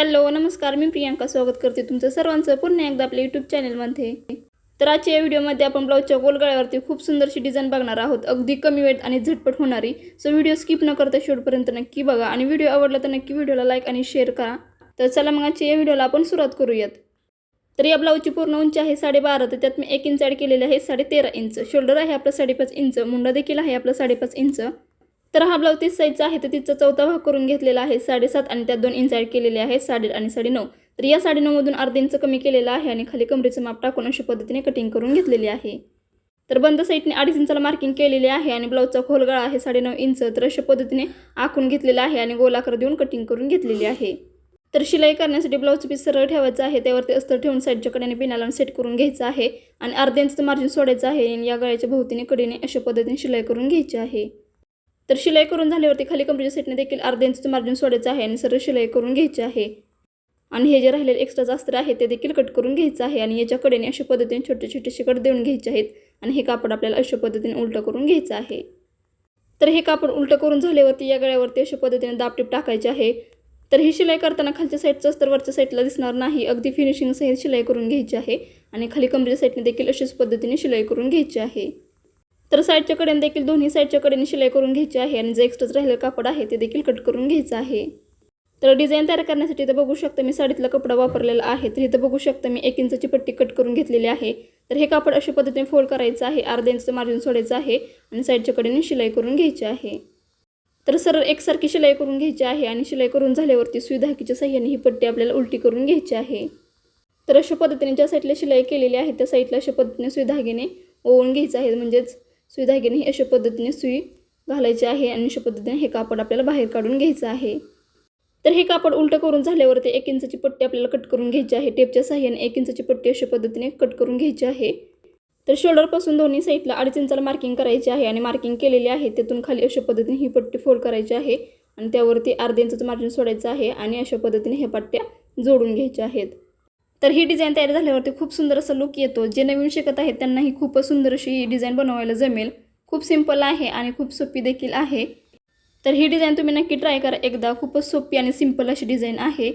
Hello नमस्कार. मी प्रियांका स्वागत करते तुमचं सर्वांचं पुन्हा एकदा आपल्या यूट्यूब चॅनलमध्ये तर आजच्या या व्हिडिओमध्ये आपण ब्लाऊजच्या गोलगळ्यावरती खूप सुंदरशी डिझाईन बघणार आहोत. अगदी कमी वेळेत आणि झटपट होणारी. सो व्हिडिओ स्किप न करता शेवटपर्यंत नक्की बघा. आणि व्हिडिओ आवडला तर नक्की व्हिडिओला लाईक आणि शेअर करा. तर चला मग आजच्या या व्हिडिओला आपण सुरुवात करूयात. तर या ब्लाऊजची पूर्ण उंची आहे साडेबारा. तर त्यात मी एक इंच ॲड केलेले आहे साडे तेरा इंच शोल्डर आहे आपलं साडेपाच इंच मुंडा देखील आहे आपलं साडेपाच इंच तर हा ब्लाऊज तीस साईजचा आहे. तर तिचा चौथा भाग करून घेतलेला आहे. साडेसात आणि त्यात दोन इंच ॲड केलेले आहे. साडे आणि साडे नऊ तर या साडे नऊमधून अर्धा इंच कमी केलेला आहे आणि खाली कमरेचं माप टाकून अशा पद्धतीने कटिंग करून घेतलेली आहे. तर बंद साईडने अडीच इंचाला मार्किंग केलेली आहे आणि ब्लाऊजचा खोलगाळा आहे साडेनऊ इंच तर अशा पद्धतीने आखून घेतलेला आहे आणि गोलाकार देऊन कटिंग करून घेतलेली आहे. तर शिलाई करण्यासाठी ब्लाऊजचं पीस सरळ ठेवायचं आहे. त्यावरती अस्तर ठेवून साईडच्या कडेने पिनाला सेट करून घ्यायचं आहे. आणि अर्ध्यांचं मार्जिन सोडायचं आहे. आणि या गळ्याच्या भोवतीने कडेने अशा पद्धतीने शिलाई करून घ्यायची आहे. तर शिलाई करून झाल्यावरती खाली कमरेच्या सेटने देखील अर्ध्या इंचचं मार्जिन सोडायचं आहे आणि सरळ शिलाई करून घ्यायची आहे. आणि हे जे राहिलेले एक्स्ट्रा अस्तर आहे ते देखील कट करून घ्यायचं आहे आणि याच्या कडेने अशा पद्धतीने छोटे छोटेसे कट देऊन घ्यायचे आहेत आणि हे कापड आपल्याला अशा पद्धतीने उलटं करून घ्यायचं आहे. तर हे कापड उलटं करून झाल्यावरती या गळ्यावरती अशा पद्धतीने दापटीप टाकायचे आहे. तर ही शिलाई करताना खालच्या साईडचं अस्तर वरच्या साईडला दिसणार नाही. अगदी फिनिशिंगसहित शिलाई करून घ्यायची आहे आणि खाली कमरेच्या साईडने देखील अशाच पद्धतीने शिलाई करून घ्यायची आहे. तर साईडच्या कडेने देखील दोन्ही साईडच्या कडेने शिलाई करून घ्यायची आहे आणि जे एक्स्ट्राच राहिलेलं कापड आहे ते देखील कट करून घ्यायचं आहे. तर डिझाईन तयार करण्यासाठी इथं बघू शकता मी साडीतला कपडा वापरलेला आहे. तर इथं बघू शकता मी एक इंचाची पट्टी कट करून घेतलेली आहे. तर हे कापड अशा पद्धतीने फोल्ड करायचं आहे. अर्धा इंचचं मार्जिन सोडायचं आहे आणि साईडच्या कडेने शिलाई करून घ्यायची आहे. तर सरळ एकसारखी शिलाई करून घ्यायची आहे आणि शिलाई करून झाल्यावरती सुई धाकीच्या साह्याने ही पट्टी आपल्याला उलटी करून घ्यायची आहे. तर अशा पद्धतीने ज्या साईडला शिलाई केलेली आहे त्या साईडला अशा पद्धतीने सुई धाग्याने ओवून घ्यायचं आहे. म्हणजेच सुई धाग्याने अशा पद्धतीने सुई घालायची आहे आणि अशा पद्धतीने हे कापड आपल्याला बाहेर काढून घ्यायचं आहे. तर हे कापड उलटं करून झाल्यावरती एक इंचाची पट्टी आपल्याला कट करून घ्यायची आहे. टेपच्या साह्याने एक इंचाची पट्टी अशा पद्धतीने कट करून घ्यायची आहे. तर शोल्डरपासून दोन्ही साईडला अडीच इंचाला मार्किंग करायची आहे आणि मार्किंग केलेली आहे. त्यातून खाली अशा पद्धतीने ही पट्टी फोल्ड करायची आहे आणि त्यावरती अर्ध्या इंचाचं मार्जिन सोडायचं आहे आणि अशा पद्धतीने ह्या पट्ट्या जोडून घ्यायच्या आहेत. तर ही डिझाईन तयार झाल्यावरती खूप सुंदर असा लुक येतो. जे नवीन शिकत आहेत त्यांनाही खूपच सुंदर अशी ही डिझाईन बनवायला जमेल. खूप सिंपल आहे आणि खूप सोपी देखील आहे. तर ही डिझाईन तुम्ही नक्की ट्राय करा. एकदा खूपच सोपी आणि सिंपल अशी डिझाईन आहे.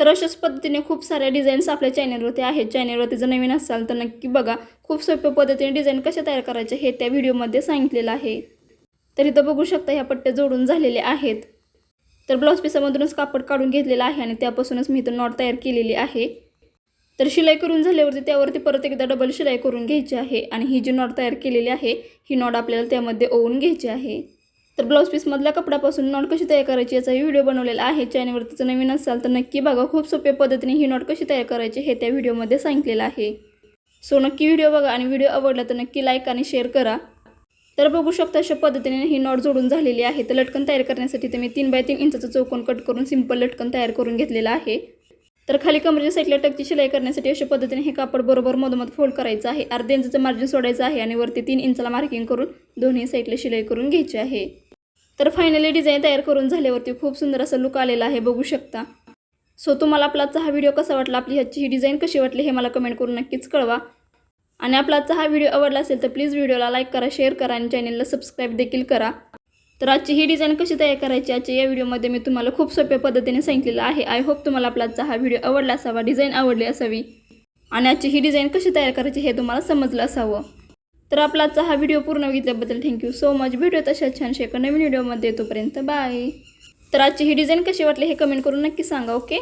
तर अशाच पद्धतीने खूप साऱ्या डिझाईन्स आपल्या चॅनलवरती आहेत. चॅनलवरती जर नवीन असाल तर नक्की बघा. खूप सोप्या पद्धतीने डिझाईन कशा तयार करायचे हे त्या व्हिडिओमध्ये सांगितलेलं आहे. तर इथं बघू शकता ह्या पट्ट्या जोडून झालेल्या आहेत. तर ब्लाऊज पिसामधूनच कापड काढून घेतलेलं आहे आणि त्यापासूनच मी इथं नॉट तयार केलेली आहे. तर शिलाई करून झाल्यावरती त्यावरती परत एकदा डबल शिलाई करून घ्यायची आहे. आणि ही जी नॉट तयार केलेली आहे ही नॉट आपल्याला त्यामध्ये ओवून घ्यायची आहे. तर ब्लाऊज पीसमधल्या कपड्यापासून नॉट कशी तयार करायची याचाही व्हिडिओ बनवलेला आहे. चॅनलवरतीचं नवीन असाल तर नक्की बघा. खूप सोप्या पद्धतीने ही नॉट कशी तयार करायची हे त्या व्हिडिओमध्ये सांगितलेलं आहे. सो नक्की व्हिडिओ बघा आणि व्हिडिओ आवडला तर नक्की लाईक आणि शेअर करा. तर बघू शकता अशा पद्धतीने ही नॉट जोडून झालेली आहे. तर लटकन तयार करण्यासाठी तर मी तीन बाय तीन इंचाचं चौकोन कट करून सिंपल लटकन तयार करून घेतलेलं आहे. तर खाली कमरेच्या साईडला टकची शिलाई करण्यासाठी अशा पद्धतीने हे कापड बरोबर मधोमध फोल्ड करायचं आहे. अर्ध्या इंचाचं मार्जिन सोडायचं आहे आणि वरती तीन इंचला मार्किंग करून दोन्ही साईडला शिलाई करून घ्यायची आहे. तर फायनली डिझाईन तयार करून झाल्यावरती खूप सुंदर असा लुक आलेला आहे. बघू शकता. सो तुम्हाला आपला आजचा हा व्हिडिओ कसा वाटला? आपली ह्याची ही डिझाईन कशी वाटली हे मला कमेंट करून नक्कीच कळवा. आणि आपला आजचा हा व्हिडिओ आवडला असेल तर प्लीज व्हिडिओला लाईक करा शेअर करा आणि चॅनलला सबस्क्राईब देखील करा. तर आजची ही डिझाईन कशी तयार करायची आजच्या या व्हिडिओमध्ये मी तुम्हाला खूप सोप्या पद्धतीने सांगितलेलं आहे. आय होप तुम्हाला आपला आजचा हा व्हिडिओ आवडला असावा डिझाईन आवडली असावी. आणि आजची ही डिझाईन कशी तयार करायची हे तुम्हाला समजलं असावं. तर आपला आजचा हा व्हिडिओ पूर्ण बघितल्याबद्दल thank you so much video तशा छानशा एका नवीन व्हिडिओमध्ये येतोपर्यंत बाय तर आजची ही डिझाईन कशी वाटली हे कमेंट करून नक्की सांगा ओके